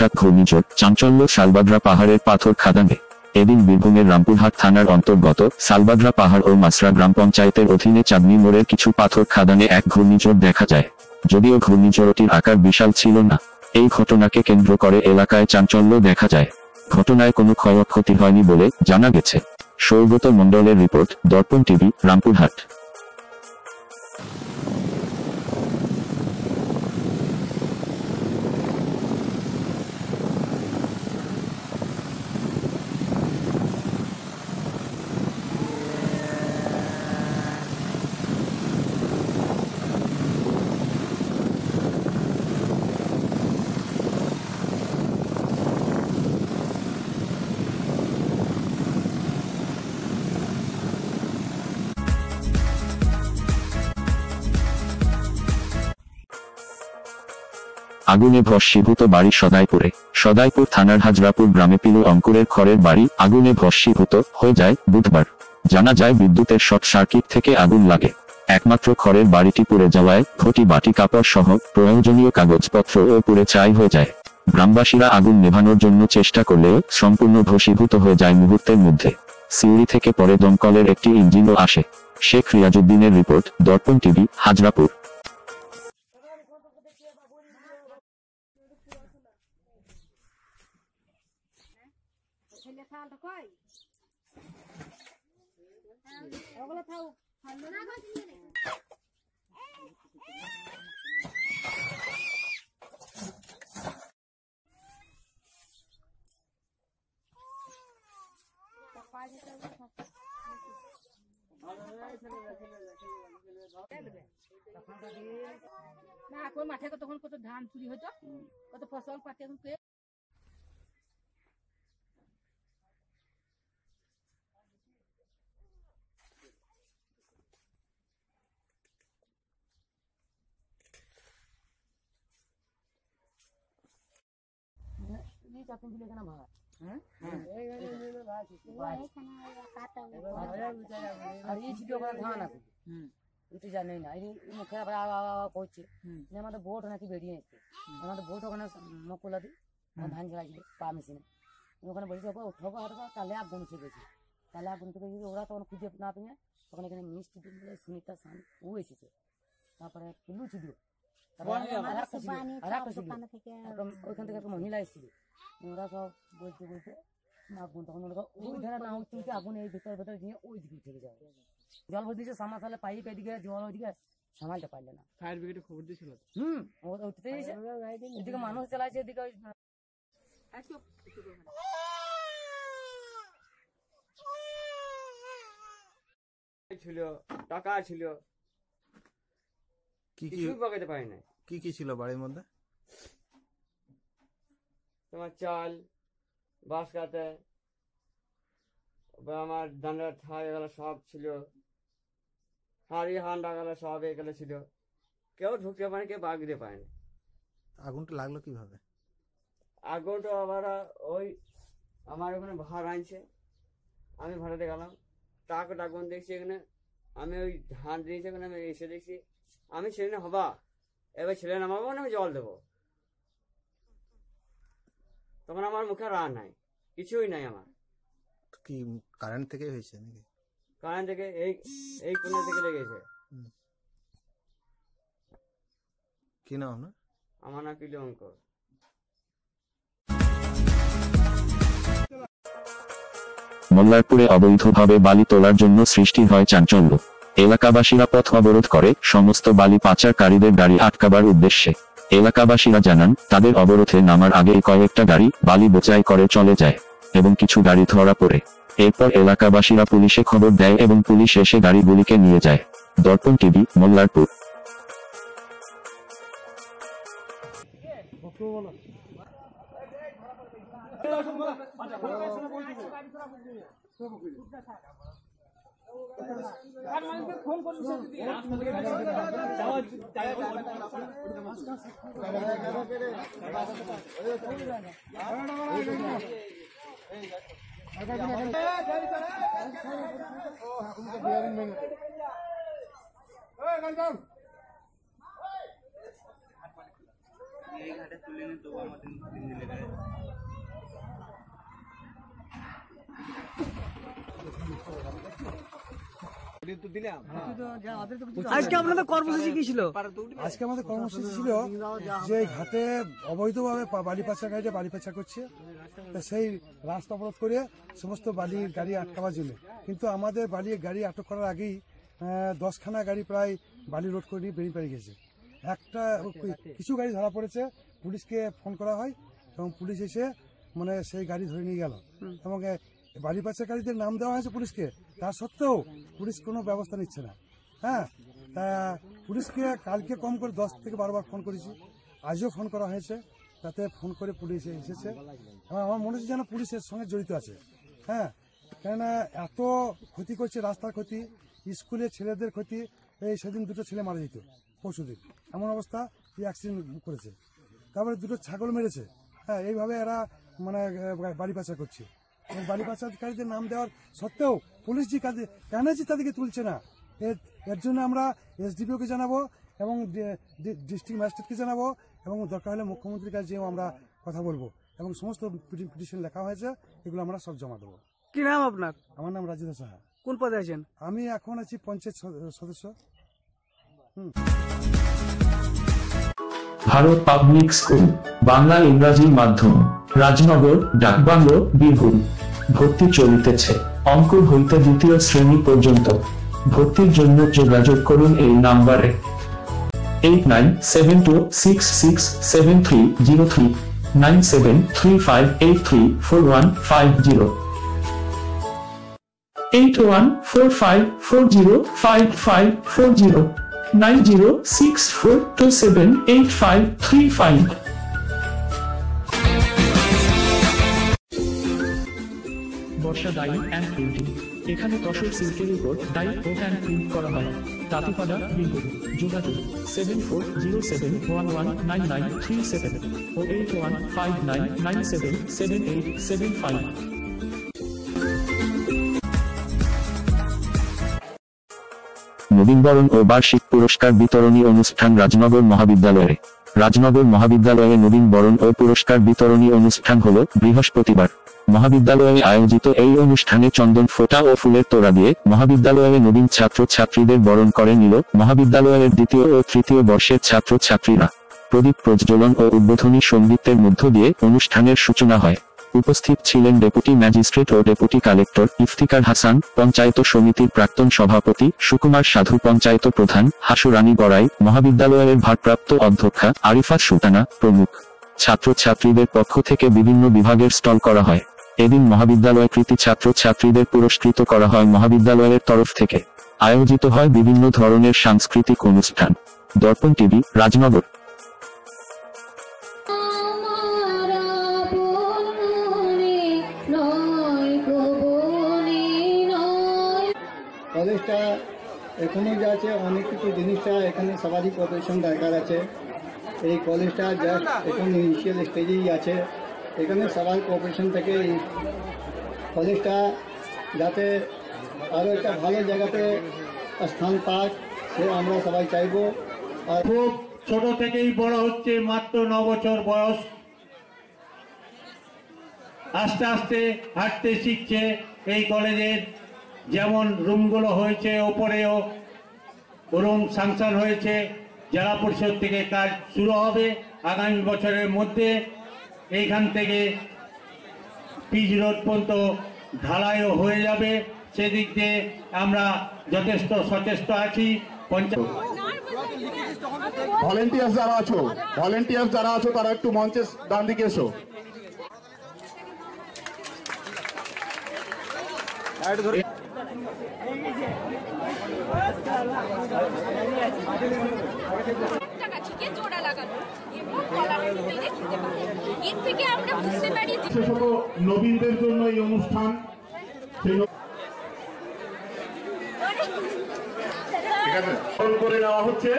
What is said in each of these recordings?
হঠাৎ ঘূর্ণিঝড় চাঞ্চল্য শালবাগরা পাহাড়ের পাথর খাদানে। এদিন বীরভূমের রামপুরহাট থানার অন্তর্গত সালবাগরা পাহাড় ও মাসরা গ্রাম পঞ্চায়েতের অধীনে চাঁদনি মোড়ের কিছু পাথর খাদানে এক ঘূর্ণিঝড় দেখা যায়। যদিও ঘূর্ণিঝড়টির আকার বিশাল ছিল না, এই ঘটনাকে কেন্দ্র করে এলাকায় চাঞ্চল্য দেখা যায়। ঘটনায় কোনো ক্ষয়ক্ষতি হয়নি বলে জানা গেছে। সৌগত মণ্ডলের রিপোর্ট, দর্পণ টিভি, রামপুরহাট। আগুনে ভস্মীভূত বাড়ি সদাইপুরে। সদাইপুর থানার হাজরাপুর গ্রামে পিলু অঙ্কুরের খড়ের বাড়ি আগুনে ভস্মীভূত হয়ে যায় বুধবার। জানা যায় বিদ্যুতের শর্ট সার্কিট থেকে আগুন লাগে। একমাত্র খড়ের বাড়িটি পুড়ে যাওয়ায় ঘটি বাটি কাপড় সহ প্রয়োজনীয় কাগজপত্র ও পুড়ে ছাই হয়ে যায়। গ্রামবাসীরা আগুন নেভানোর জন্য চেষ্টা করলেও সম্পূর্ণ ভস্মীভূত হয়ে যায় মুহূর্তের মধ্যে। সিউড়ি থেকে পরে দমকলের একটি ইঞ্জিনও আসে। শেখ রিয়াজুদ্দিনের রিপোর্ট, দর্পণ টিভি, হাজরাপুর। ওগুলো থাও না না এখন মাঠে তখন কত ধান চুরি হতো কত ফসল পাতি এখন পেয়ে আর এই ছিল ওখানে ধান আছে এটা জানি না এই এই মুখে আবার আওয়া আওয়া আওয়া করছে। আমাদের বোট নাকি বেরিয়ে এসছে আমাদের বোট ওখানে মকুলা দি ধান ঝাড়াছিল পা মেশিনে ওখানে বলেছে ওকে উঠবো হাঁটবো তাহলে আগুন উঠে গেছে। তাহলে আগুন থেকে যদি ওরা তখন খুঁজে না পেয়ে তখন এখানে মিষ্টি দিলে সান ও এসেছে। তারপরে আর আর একটা ছিল। তারপরে ওইখান থেকে একটা মহিলা এসেছিল। ওরা সব বলতে বলতে আগুন তখন ওরা ওই ধারে না উঠতে উঠতে আগুন এই ভিতর ভিতর নিয়ে ওই দিকে উঠে যায় জল ভর দিয়েছে সামা তাহলে পাইপ এদিকে জল ওইদিকে সামালতে পারলে না। ফায়ার ব্রিগেডে খবর দিয়েছিল হুম ও উঠতে এদিকে মানুষ চালাইছে এদিকে ওই ছিল টাকা ছিল। কি কি পারি না কি কি ছিল বাড়ির মধ্যে? তোমার চাল বাঁশ কাতে আমার দান্ডার থাই এগুলো সব ছিল। হাড়ি হান্ডা গেলো সব এগুলো ছিল। কেউ ঢুকতে পারে কেউ বাগ দিতে পারে না আগুনটা লাগল কীভাবে? আগুনটা আবার ওই আমার ওখানে ভাড় আনছে। আমি ভাড়াতে গেলাম। টাকা আগুন দেখছি এখানে। আমি ওই ধান দিয়েছি ওখানে আমি এসে দেখছি। আমি ছেলে হবা। এবার ছেলে নামাবো না আমি জল দেবো? তখন আমার মুখে রান নাই। কিছুই নাই আমার। কি কারেন্ট থেকে হয়েছে নাকি? কারণ থেকে এই এই কোণে থেকে লেগেছে কি নাম আপনার? আমার নাম পিলু অঙ্কর। মোল্লারপুরে অবৈধভাবে বালি তোলার জন্য সৃষ্টি হয় চাঞ্চল্য এলাকাবাসীরা পথ অবরোধ করে সমস্ত বালি পাচারকারীদের গাড়ি আটকাবার উদ্দেশ্যে। এলাকাবাসীরা জানান, তাদের অবরোধে নামার আগেই কয়েকটা গাড়ি বালি বোচাই করে চলে যায় এবং কিছু গাড়ি ধরা পড়ে। এরপর এলাকাবাসীরা পুলিশে খবর দেয় এবং পুলিশ এসে গাড়িগুলিকে নিয়ে যায়। দর্পণ টিভি, মোল্লারপুর। এই ঘাটে তুলে নিয়ে তবু আমাদের তিন দিলে গায়ে Thank you. আজকে আপনাদের কর্মসূচি কি ছিল? আজকে আমাদের কর্মসূচি ছিল যে ঘাটে অবৈধভাবে বালি পাচার গাড়িটা বালি পাচার করছে সেই রাস্তা অবরোধ করে সমস্ত বালির গাড়ি আটকাবার জন্য। কিন্তু আমাদের বালি গাড়ি আটক করার আগেই দশখানা গাড়ি প্রায় বালি রোড করে নিয়ে বেরিয়ে পেয়ে গেছে। একটা কিছু গাড়ি ধরা পড়েছে পুলিশকে ফোন করা হয় এবং পুলিশ এসে মানে সেই গাড়ি ধরে নিয়ে গেল। এবং বালি পাচারকারীদের নাম দেওয়া হয়েছে পুলিশকে। তা সত্ত্বেও পুলিশ কোনো ব্যবস্থা নিচ্ছে না। হ্যাঁ তা পুলিশকে কালকে কম করে দশ থেকে বারোবার ফোন করেছি। আজও ফোন করা হয়েছে, তাতে ফোন করে পুলিশ এসেছে। আমার মনে হচ্ছে যেন পুলিশ এর সঙ্গে জড়িত আছে। হ্যাঁ কেননা এত ক্ষতি করছে রাস্তার ক্ষতি, স্কুলে ছেলেদের ক্ষতি, এই সেদিন দুটো ছেলে মারা যেত পরশুদিন এমন অবস্থা এই অ্যাক্সিডেন্ট করেছে। তারপরে দুটো ছাগল মেরেছে। হ্যাঁ এইভাবে এরা মানে বাড়ি পাচার করছে। বাড়ি পাচারকারীদের নাম দেওয়ার সত্ত্বেও পুলিশ যে কাজে কেন যে তাদেরকে তুলছে না। এর এর জন্য আমরা এসডিপিওকে জানাব এবং ডিস্ট্রিক্ট ম্যাজিস্ট্রেটকে জানাব এবং দরকার হলে মুখ্যমন্ত্রীর কাছে যেও আমরা কথা বলব এবং সমস্ত পিটিশন লেখা হয়েছে এগুলো আমরা সব জমা দেবো। কি নাম আপনার? আমার নাম রাজেন্দ্র সাহা। কোন পদে আছেন? আমি এখন আছি পঞ্চায়েত সদস্য। ভারত পাবলিক স্কুল বাংলা ইংরাজি মাধ্যম রাজনগর ডাকবাংলো বীরভূম। ভর্তি চলিতেছে। অঙ্কুর হইতে দ্বিতীয় শ্রেণি পর্যন্ত। ভর্তির জন্য যোগাযোগ করুন এই নাম্বারে। Eight nine seven two six six seven three zero three nine seven three five eight three four one five zero eight one four five four zero five five four zero nine zero six four two seven eight five three five dye and printing এখানে তসর সিল্কের উপর die ও print করা হয়। তাঁতিপাড়া যোগাযোগ seven four zero seven one one nine nine three seven oh eight one five nine nine seven seven eight seven five নবীনবরণ ও বার্ষিক পুরস্কার বিতরণী অনুষ্ঠান রাজনগর মহাবিদ্যালয়ে। রাজনগর মহাবিদ্যালয়ে নবীন বরণ ও পুরস্কার বিতরণী অনুষ্ঠান হল বৃহস্পতিবার। মহাবিদ্যালয়ে আয়োজিত এই অনুষ্ঠানে চন্দন ফোটা ও ফুলের তোড়া দিয়ে মহাবিদ্যালয়ে নবীন ছাত্র ছাত্রীদের বরণ করে নিল মহাবিদ্যালয়ের দ্বিতীয় ও তৃতীয় বর্ষের ছাত্র ছাত্রীরা প্রদীপ প্রজ্বলন ও উদ্বোধনী সঙ্গীতের মধ্য দিয়ে অনুষ্ঠানের সূচনা হয়। উপস্থিত ছিলেন ডেপুটি ম্যাজিস্ট্রেট ও ডেপুটি কালেক্টর ইফতিকার হাসান, পঞ্চায়েত সমিতির প্রাক্তন সভাপতি সুকুমার সাধু, পঞ্চায়েত প্রধান হাসুরানী গড়াই, মহাবিদ্যালয়ের ভারপ্রাপ্ত অধ্যক্ষা আরিফাত সুলতানা প্রমুখ। ছাত্রছাত্রীদের পক্ষ থেকে বিভিন্ন বিভাগের স্টল করা হয়। এদিন মহাবিদ্যালয় কৃতি ছাত্র ছাত্রীদের পুরস্কৃত করা হয় মহাবিদ্যালয়ের তরফ থেকে। আয়োজিত হয় বিভিন্ন ধরনের সাংস্কৃতিক অনুষ্ঠান। দর্পণ টিভি, রাজনগর। এখানে সবারই প্রদর্শন দরকার আছে। এই কলেজটা জাস্ট এখন ইনিশিয়াল স্টেজেই আছে। এখানে সবার কোঅপারেশন থেকে এই কলেজটা যাতে আরও একটা ভালো জায়গাতে স্থান পাক, সে আমরা সবাই চাইব। আর খুব ছোট থেকেই বড় হচ্ছে, মাত্র ন বছর বয়স। আস্তে আস্তে হাঁটতে শিখছে এই কলেজের। যেমন রুমগুলো হয়েছে, ওপরেও রুম সাংশন হয়েছে। জেলা পরিষদ থেকে কাজ শুরু হবে আগামী বছরের মধ্যে। এইখান থেকে পিচ রোড পর্যন্ত ঢালাইও হয়ে যাবে। সেদিক দিয়ে আমরা যথেষ্ট সচেষ্ট আছি। পঞ্চায়েত ভলেন্টিয়ার্স যারা আছো ভলেন্টিয়ার্স যারা আছো তারা একটু মঞ্চের ডান দিকে এসো টাকা ঠিকই জোড়া লাগানো এবং কলার পেরে খেতে পারে। এর থেকে আমরা বুঝতে পারি বিশেষত নবীনদের জন্য এই অনুষ্ঠান ঠিক আছে ফোন করে নেওয়া হচ্ছে।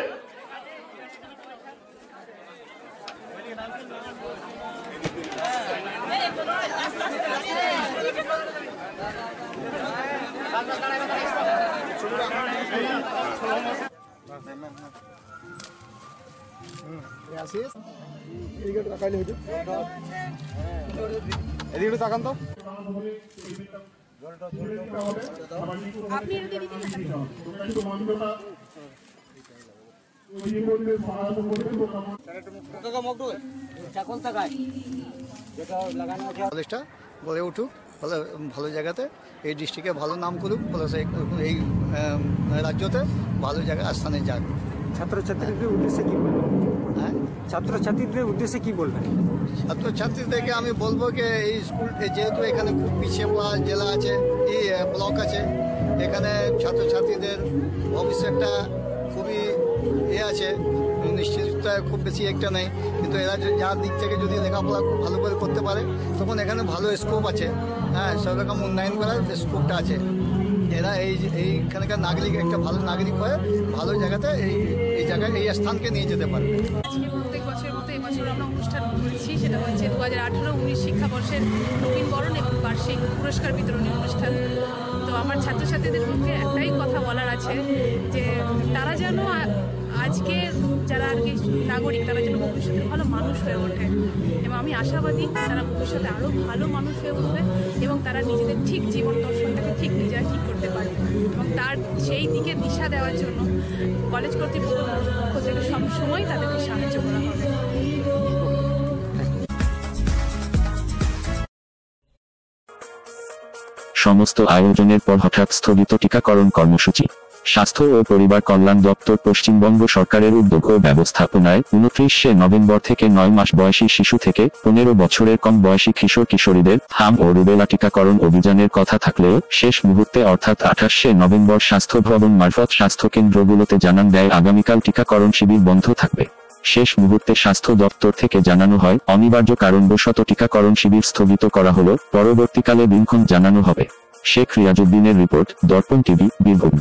এদিকে তাকান তো কলেজটা গড়ে উঠুক ভালো ভালো জায়গাতে এই ডিস্ট্রিক্টে ভালো নাম করুক প্লাস এই এই, রাজ্যতে ভালো জায়গায় স্থানে যাক। ছাত্রছাত্রীদের উদ্দেশ্যে কী বলবেন? হ্যাঁ? ছাত্রছাত্রীদের উদ্দেশ্যে কী বলবেন? ছাত্রছাত্রীদেরকে আমি বলব যে এই স্কুল যেহেতু এখানে খুব পিছিয়ে পড়া জেলা আছে এই ব্লক আছে এখানে ছাত্রছাত্রীদের ভবিষ্যৎটা খুবই এ আছে নিশ্চিততা খুব বেশি একটা নেই। কিন্তু এরা যার দিক থেকে যদি লেখাপড়া খুব ভালো করে করতে পারে, তখন এখানে ভালো স্কোপ আছে। হ্যাঁ সব রকম উন্নয়ন করার স্কোপটা আছে। এরা এই এইখানকার নাগরিক, একটা ভালো নাগরিক হয়ে ভালো জায়গাতে এই এই জায়গায় এই স্থানকে নিয়ে যেতে আজকে প্রত্যেক বছরের মতো এবছর আমরা অনুষ্ঠান করেছি, সেটা হচ্ছে দু হাজার আঠারো উনিশ শিক্ষাবর্ষের নবীন বরণ এবং বার্ষিক পুরস্কার বিতরণী অনুষ্ঠান। তো আমার ছাত্রছাত্রীদের মধ্যে একটাই কথা বলার আছে যে, তারা যেন আজকে যারা আর কি নাগরিক তারা যেন ভবিষ্যতে ভালো মানুষ হয়ে ওঠে। এবং আমি আশাবাদী তারা ভবিষ্যতে আরও ভালো মানুষ হয়ে উঠবে এবং তারা নিজেদের ঠিক জীবন দর্শনটাকে ঠিক নিজেরা ঠিক করতে পারবে। এবং তার সেই দিকে দিশা দেওয়ার জন্য কলেজ কর্তৃপক্ষ পক্ষ থেকে সবসময় তাদেরকে সাহায্য করা হবে। সমস্ত আয়োজনের পর হঠাৎ স্থগিত টিকাকরণ কর্মসূচি। স্বাস্থ্য ও পরিবার কল্যাণ দপ্তর পশ্চিমবঙ্গ সরকারের উদ্যোগ ও ব্যবস্থাপনায় উনত্রিশে নভেম্বর থেকে নয় মাস বয়সী শিশু থেকে পনেরো বছরের কম বয়সী কিশোর কিশোরীদের হাম ও রুবেলা টিকাকরণ অভিযানের কথা থাকলেও শেষ মুহূর্তে অর্থাৎ আঠাশে নভেম্বর স্বাস্থ্য ভবন মারফত স্বাস্থ্য কেন্দ্রগুলোতে জানান দেয়, আগামীকাল টিকাকরণ শিবির বন্ধ থাকবে। শেষ মুহূর্তে স্বাস্থ্য দপ্তর থেকে জানানো হয়, অনিবার্য কারণবশত টিকাকরণ শিবির স্থগিত করা হলো, পরবর্তীকালে দিনক্ষণ জানানো হবে। শেখ রিয়াজুদ্দিনের রিপোর্ট, দর্পণ টিভি, বীরভূম।